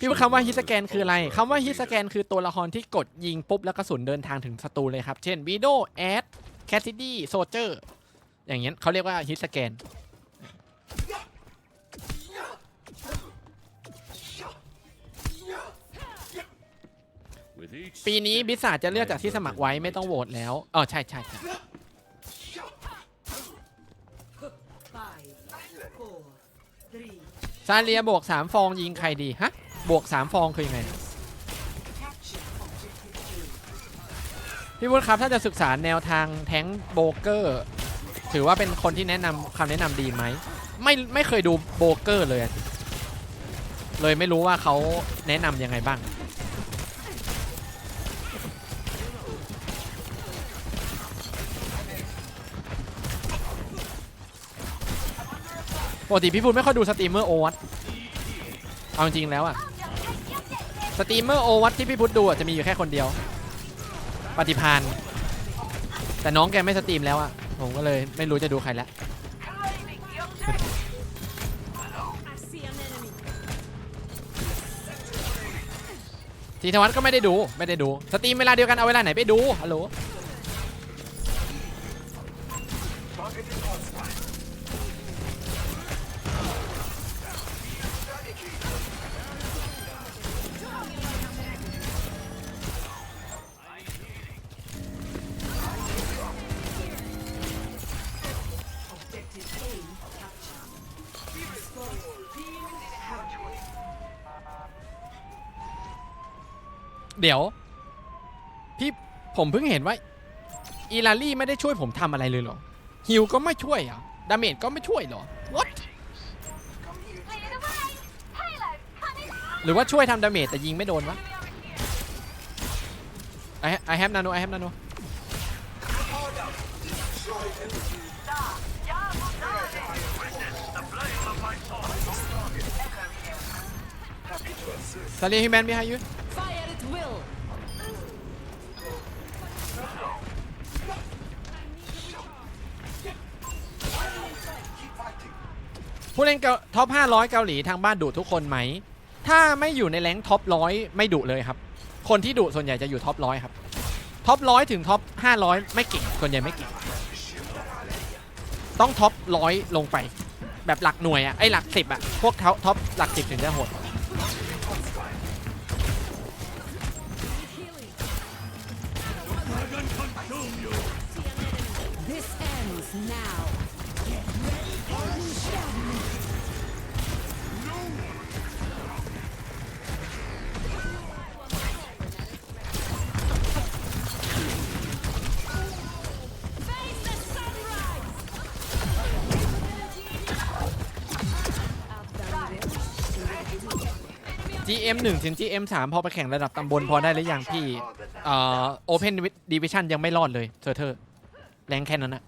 พี่ว่าคำว่าฮิตสแกนคืออะไรคำว่าฮิตสแกนคือตัวละครที่กดยิงปุ๊บแล้วกระสุนเดินทางถึงศัตรูเลยครับ เช่นวีโดแอดแคสซิดี้โซเจอร์อย่างเงี้ยเขาเรียกว่าฮิตสแกนปีนี้บิสซาจะเลือกจากที่สมัครไว้ไม่ต้องโหวตแล้วอ๋อใช่ใช่ใช่ ซาเลียบวก 3 ฟองยิงใครดี ฮะ บวก 3 ฟองคือยังไง พี่วุฒิครับ ถ้าจะศึกษาแนวทางแท้งโบเกอร์ ถือว่าเป็นคนที่แนะนำคำแนะนำดีไหม ไม่ไม่เคยดูโบเกอร์เลย เลยไม่รู้ว่าเขาแนะนำยังไงบ้าง ปกติพี่พูดไม่ค่อยดูสตรีมเมอร์โอวัตเอาจริงแล้วอะสตรีมเมอร์โอวัตที่พี่พุทธดูอะจะมีอยู่แค่คนเดียว ปฏิพานแต่น้องแกไม่สตรีมแล้วอะผมก็เลยไม่รู้จะดูใครแล้วทีธวัฒน์ก็ไม่ได้ดูไม่ได้ดู สตรีมเวลาเดียวกันเอาเวลาไหนไปดูฮัลโหล เดี๋ยว พี่ผมเพิ่งเห็นว่าอีลารี่ไม่ได้ช่วยผมทำอะไรเลยเหรอฮิวก็ไม่ช่วยอะดาเมจก็ไม่ช่วยเหรอ what หรือว่าช่วยทำดาเมจแต่ยิงไม่โดนวะ I ha- I have nano I have nano ซาเลียฮิแมนมีให้ยู Fire at ผู้เล่นท็อป 500 เกาหลีทางบ้านดุทุกคนไหม ถ้าไม่อยู่ในแรงท็อปร้อยไม่ดุเลยครับ คนที่ดุส่วนใหญ่จะอยู่ท็อปร้อยครับ ท็อปร้อยถึงท็อป 500 ไม่เก่ง ส่วนใหญ่ไม่เก่ง ต้องท็อปร้อยลงไป แบบหลักหน่วยอะไอหลักสิบอะพวกท็อปหลักสิบถึงจะโหด This ends now. จีเอ็มหนึ่งถึง GM สามพอไปแข่งระดับตำบลพอได้หรือยังพี่เอ่อโอเพนดิวิชันยังไม่รอดเลยเธอเธอแรงแค่นั้นอะ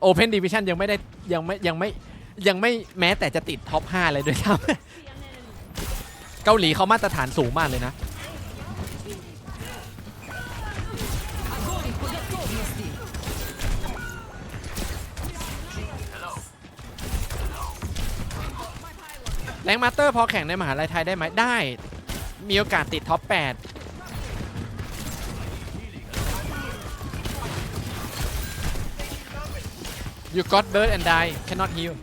โอเพนดิวิชันยังไม่ได้ยังไม่ยังไม่ยังไม่แม้แต่จะติดท็อป 5 เลยด้วยซ้ำ เกาหลีเขามาตรฐานสูงมากเลยนะ แรงมาสเตอร์พอแข่งในมหาลัยไทยได้ไหมได้ มีโอกาสติดท็อป 8 You got bird and die cannot heal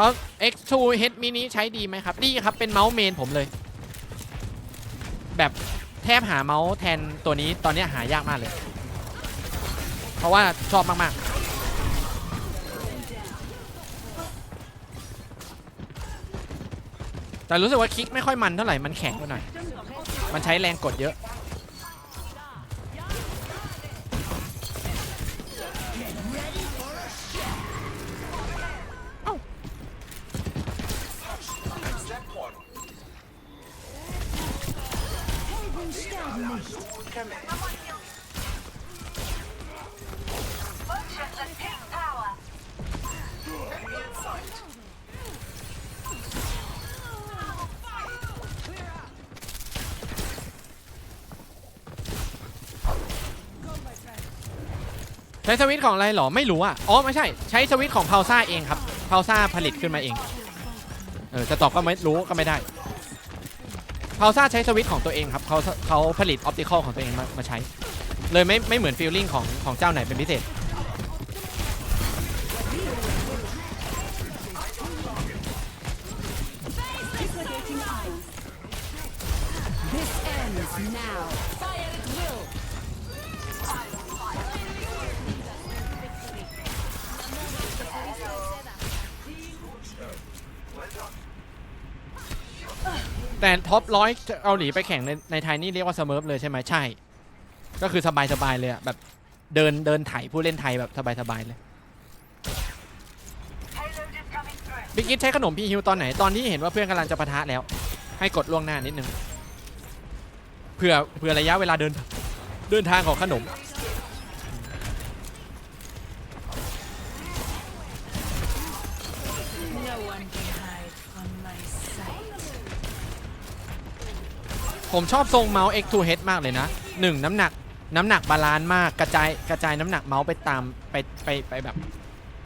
เพรา X2 Head mini ใช้ดีไหมครับ ดีครับ เป็นเมาส์เมนผมเลย แบบแทบหาเมาส์แทนตัวนี้ตอนนี้หายากมากเลย เพราะว่าชอบมาก ๆแต่รู้สึกว่าคลิกไม่ค่อยมันเท่าไหร่ มันแข็งไปหน่อย มันใช้แรงกดเยอะ ช้สวิตช์ของอะไรหรอไม่รู้อะอ๋อไม่ใช่ใช้สวิตช์ของพาวซ่าเองครับพาวซ่าผลิตขึ้นมาเองเออจะตอบก็ไม่รู้ก็ไม่ได้พาวซ่าใช้สวิตช์ของตัวเองครับเขาเขาผลิตออปติคอลของตัวเองมามาใช้ เลยไม่ไม่เหมือนฟีลลิ่งของของเจ้าไหนเป็นพิเศษ แต่ท็อปร้อยเกาหลีไปแข่งในในไทยนี่เรียกว่าสเมิร์ฟเลยใช่ไหมใช่ ก็คือสบายสบายๆเลยอะแบบเดินเดินไถผู้เล่นไทยแบบสบายสบายๆเลยบิ๊กอิทใช้ขนมพี่ฮิวตอนไหนตอนที่เห็นว่าเพื่อนกำลังจะปะทะแล้ว ให้กดล่วงหน้านิดนึงเผื่อเผื่อระยะเวลาเดินเดินทางของขนม ผมชอบทรงเมาส์ X2 Head มากเลยนะหนึ่งน้ำหนักน้ำหนักบาลานซ์มากกระจายกระจายน้ำหนักเมาส์ไปตามไปไปไปแบบ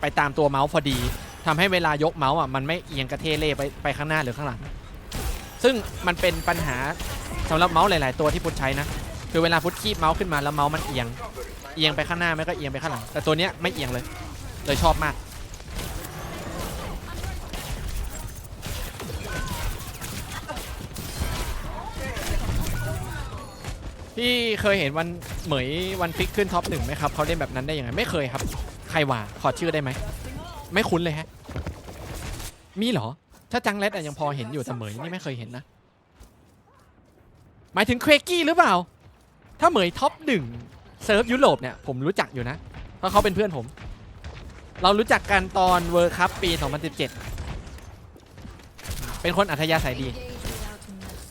ไปตามตัวเมาส์พอดีทำให้เวลายกเมาส์อะมันไม่เอียงกระเทเล่ไปไปข้างหน้าหรือข้างหลัง ซึ่งมันเป็นปัญหาสำหรับเมาส์หลาย ๆ ตัวที่พุทใช้นะคือเวลาพุทคีบเมาส์ขึ้นมาแล้วเมาส์มันเอียงเอียงไปข้างหน้าไม่ก็เอียงไปข้างหลังแต่ตัวเนี้ยไม่เอียงเลยเลยชอบมาก พี่เคยเห็นวันเหมยวันฟิกขึ้นท็อปหนึ่งไหมครับเขาเล่นแบบนั้นได้ยังไงไม่เคยครับ ใครว่าขอชื่อได้ไหมไม่คุ้นเลยฮะ มีเหรอ ถ้าจังเลสอะยังพอเห็นอยู่แต่เหมยนี่ไม่เคยเห็นนะ หมายถึงเควกี้หรือเปล่า ถ้าเหมยท็อปหนึ่งเซิร์ฟยุโรปเนี่ยผมรู้จักอยู่นะ เพราะเขาเป็นเพื่อนผม เรารู้จักกันตอนเวิร์คัพปี 2017 เป็นคนอัธยาศัยดี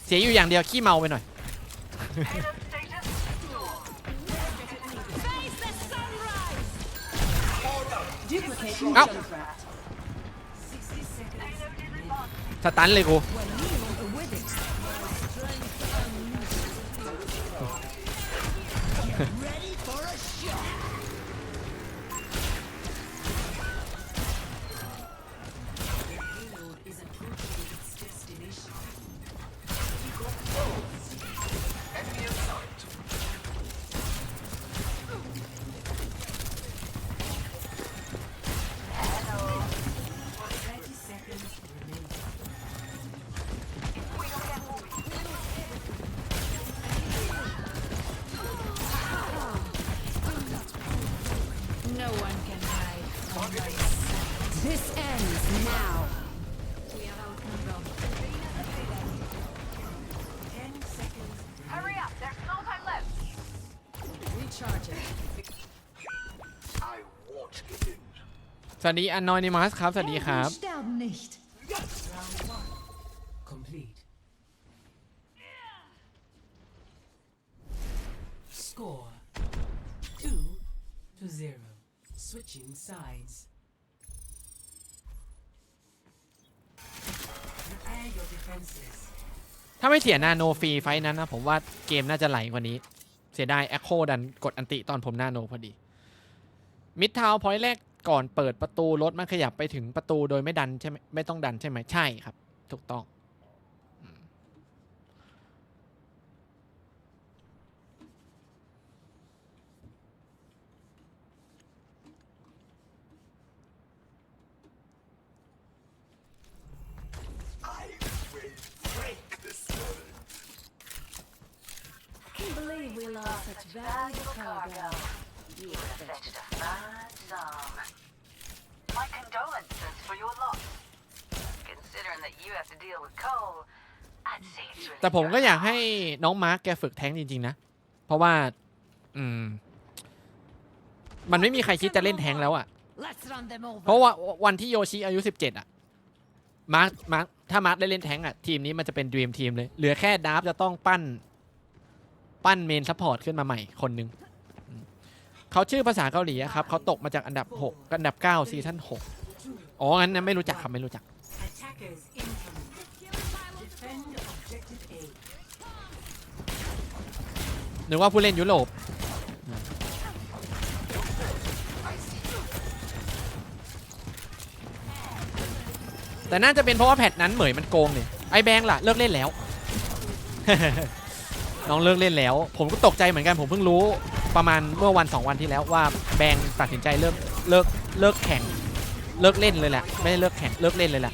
เสียอยู่อย่างเดียวขี้เมาไปหน่อย เอ้าสตันเลยกู สวัสดีอันนอยนิมัสครับ สวัสดีครับ sterben nicht. Round one. Complete. Score. Two to zero. Switching sides. Prepare your defenses. ถ้าไม่เสียนาโนฟรีไฟท์นั้นนะ ผมว่าเกมน่าจะไหลกว่านี้ เสียดายแอคโคดันกดอันติตอนผมนาโนพอดี มิดทาวพอยต์แรกก่อนเปิดประตูรถมันขยับไปถึงประตูโดยไม่ดันใช่ไหมไม่ต้องดันใช่ไหมใช่ครับ ถูกต้อง I will break this world. Can't believe we lost such valuable cargo. You would have fetched a fine sum. My condolences for your loss. Considering that you have to deal with Cole, I'd say it's really แต่ผมก็ your อยาก fault. ให้น้องมาร์กแกฝึกแท้งจริง ๆ นะ เพราะว่า อืม มันไม่มีใครคิดจะเล่นแท้งแล้วอะ Let's run them over. เพราะว่าวันที่โยชิอายุ 17 อะ มาร์คมาร์คถ้ามาร์คได้เล่นแท้งอะ ทีมนี้มันจะเป็นด e ีมทีมเลย เหลือแค่ดาร์ฟจะต้องปั้น ปั้นเมนซัพพอร์ตขึ้นมาใหม่คนหนึ่งอืม เขาชื่อภาษาเกาหลีอะครับเขาตกมาจากอันดับ6อันดับ9ซีซั่น6อ๋องั้นนะไม่รู้จักครับไม่รู้จัก Attackers incoming. Defend objective A. นึกว่าผู้เล่นยุโรปแต่น่าจะเป็นเพราะว่าแพทนั้นเหมยมันโกงเนี่ยไอแบงล่ะเลิกเล่นแล้ว น้องเลิกเล่นแล้ว ผมก็ตกใจเหมือนกันผมเพิ่งรู้ ประมาณเมื่อวันสองวันที่แล้วว่าแบงค์ตัดสินใจเลิกเลิกเลิกแข่งเลิกเล่นเลยแหละไม่ได้เลิกแข่งเลิกเล่นเลยแหละ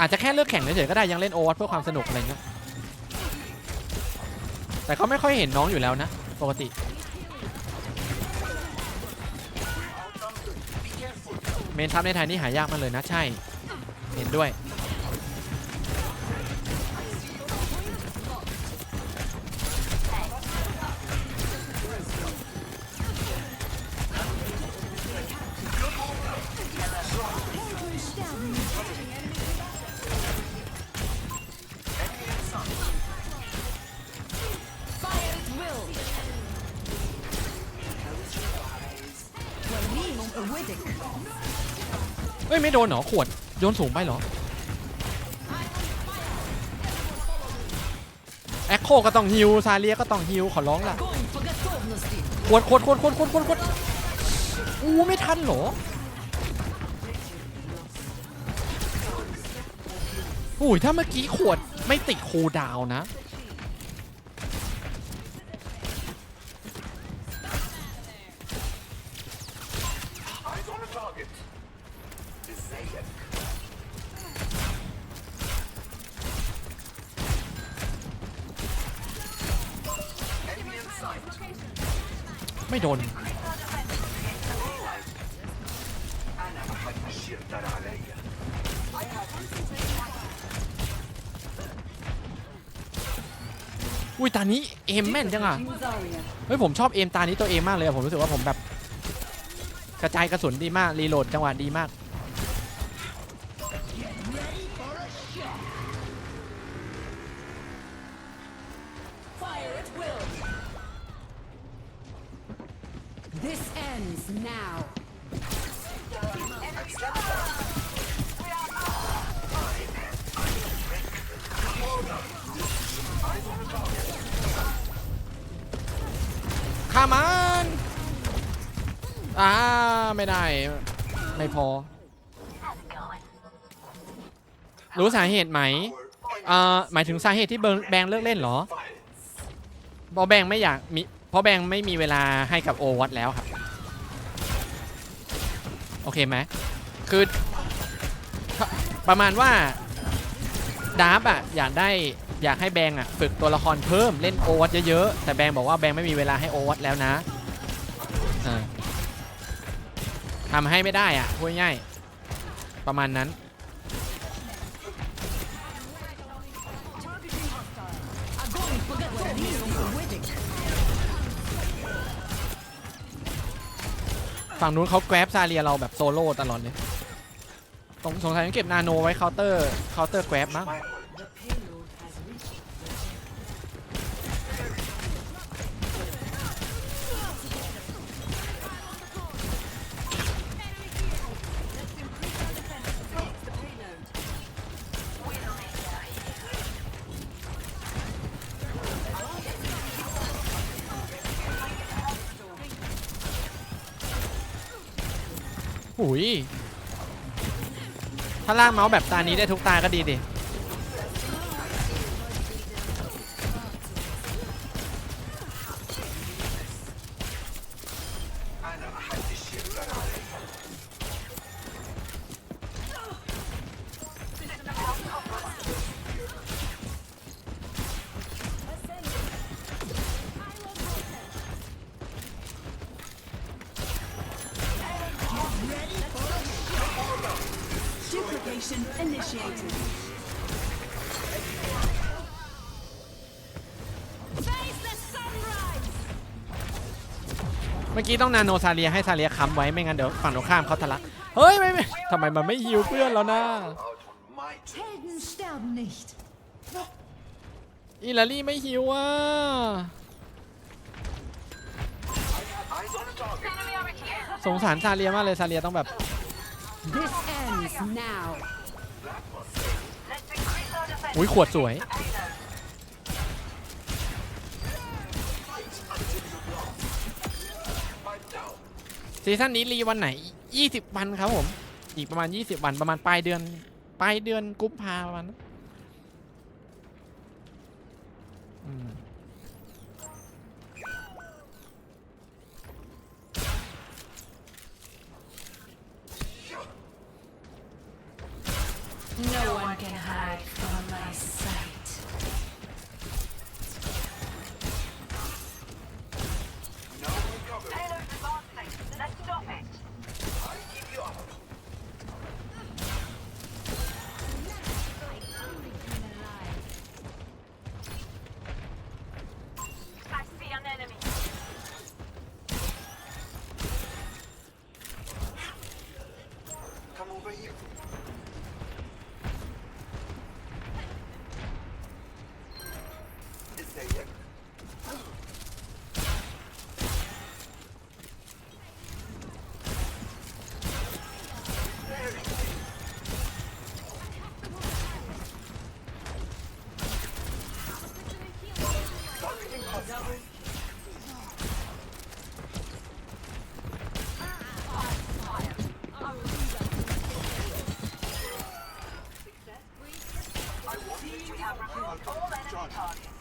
อาจจะแค่เลิกแข่งเฉยๆก็ได้ยังเล่นโอวัตเพื่อความสนุกอะไรเงี้ยแต่ก็ไม่ค่อยเห็นน้องอยู่แล้วนะ ปกติ เมนทัพในไทยนี่หายากมากเลยนะใช่ เห็นด้วย เอ้ยไม่โดนเหรอขวดโยนสูงไปเหรอแอคโคก็ต้องฮิวซาเลียก็ต้องฮิวขอร้องล่ะขวดขวดขวดขวดขวดขวดขวดอู้ไม่ทันเหรออุ้ยถ้าเมื่อกี้ขวดไม่ติดคูลดาวน์นะ ไม่โดน อุ้ยตานี้เอมแม่นจังอะ เฮ้ยผมชอบเอมตานี้ตัวเองมากเลยผมรู้สึกว่าผมแบบ กระจายกระสุนดีมาก รีโหลดจังหวะดีมาก This ends now. ข้ามันอ่าไม่ได้ ไม่พอ รู้สาเหตุไหมอ่าหมายถึงสาเหตุที่เบรแบงเลิกเล่นเหรอเพรแบงไม่อยากมี ราะแบงไม่มีเวลาให้กับโอวัตแล้วครับ โอเคไหมคือ ประมาณว่าดาร์ฟอะอยากได้อยากให้แบงอะฝึกตัวละครเพิ่มเล่นโอวัตเยอะๆแต่แบงบอกว่าแบงไม่มีเวลาให้โอวัตแล้วนะทำให้ไม่ได้อะพูดง่ายๆประมาณนั้น ฝั่งนู้นเขาแกร็บซาเลียเราแบบโซโล่ตลอดเลยสงสงสัยต้องเก็บนาโนไว้เคาน์เตอร์เคาน์เตอร์แกร็บมั้ง หุยถ้าลากเมาส์แบบตานี้ได้ทุกตาก็ดีดิ มื่อกี้ต้องนาโนซาเลียให้ซาเลียค้ำไว้ไม่งั้นเดี๋ยวฝั่งตรงข้ามเขาทะลักเฮ้ยไม่ไม่ทำไมมันไม่ฮิวเพื่อนแล้วนะอิลารี่ไม่หิวอะสงสารซาเลียมากเลยซาเลียต้องแบบ This ends now อุ้ยขวดสวย ซีซั่นนี้รีวันไหน 20 วันครับผม อีกประมาณ 20 วันประมาณปลายเดือนปลายเดือนกุมภาประมาณนั้น all enemy targets.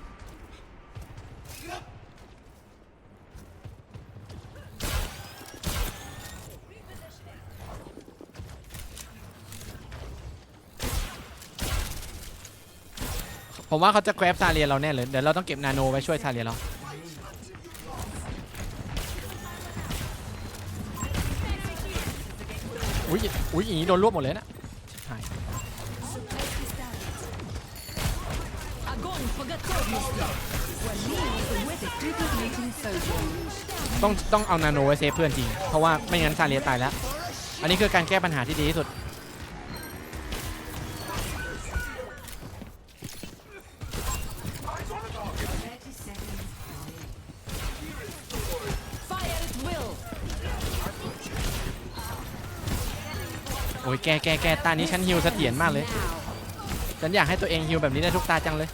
ผมว่าเขาจะแกรบซาเลียเราแน่เลย เดี๋ยวเราต้องเก็บนาโนไว้ช่วยซาเลียเรา อุ้ยอุ้ยอย่างนี้โดนรวบหมดเลยนะ ต้องต้องเอานาโนไว้เซฟเพื่อนจริง เพราะว่าไม่งั้นซาเลียตายแล้ว อันนี้คือการแก้ปัญหาที่ดีที่สุด โอ้ยแก้แก้แก้ตานี้ฉันฮิวเสถียรมากเลย ฉันอยากให้ตัวเองฮิวแบบนี้ได้ทุกตาจังเลย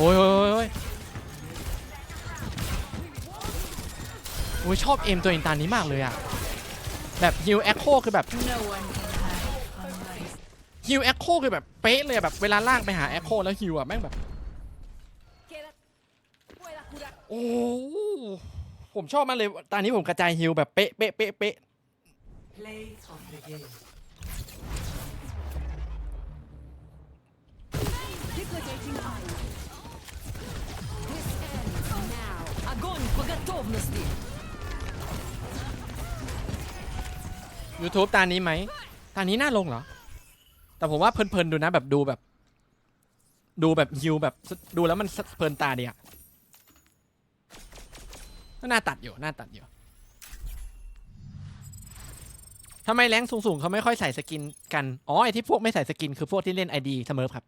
อ้ยโอ้ยโอ้ยโอ้ยโอ้ยชอบเอมตัวเองตานี้มากเลยอะแบบฮิวแอคโคคือแบบ No one can hide from my ฮิวแอคโคคือแบบเป๊ะเลยอะแบบเวลาลากไปหาแอคโคแล้วฮิวอะแม่งแบบโอ้โหผมชอบมากเลยตอนนี้ผมกระจายฮิวแบบเป๊ะเป๊ะเป๊ะเป๊ะ по готовности. YouTube ตานี้ไหม ตานี้น่าลงเหรอ แต่ผมว่าเพลินๆดูนะแบบดูแบบ ดูแบบฮิวแบบดูแล้วมันเพลินตาดีอะก็น่าตัดอยู่ น่าตัดอยู่ทำไมแรงสูงๆเขาไม่ค่อยใส่สกินกัน อ๋อ ไอที่พวกไม่ใส่สกินคือพวกที่เล่นไอดีเสมอครับ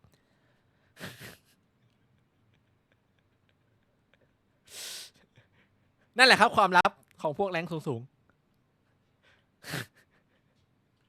นั่นแหละครับ ความลับของพวกแรงสูงๆ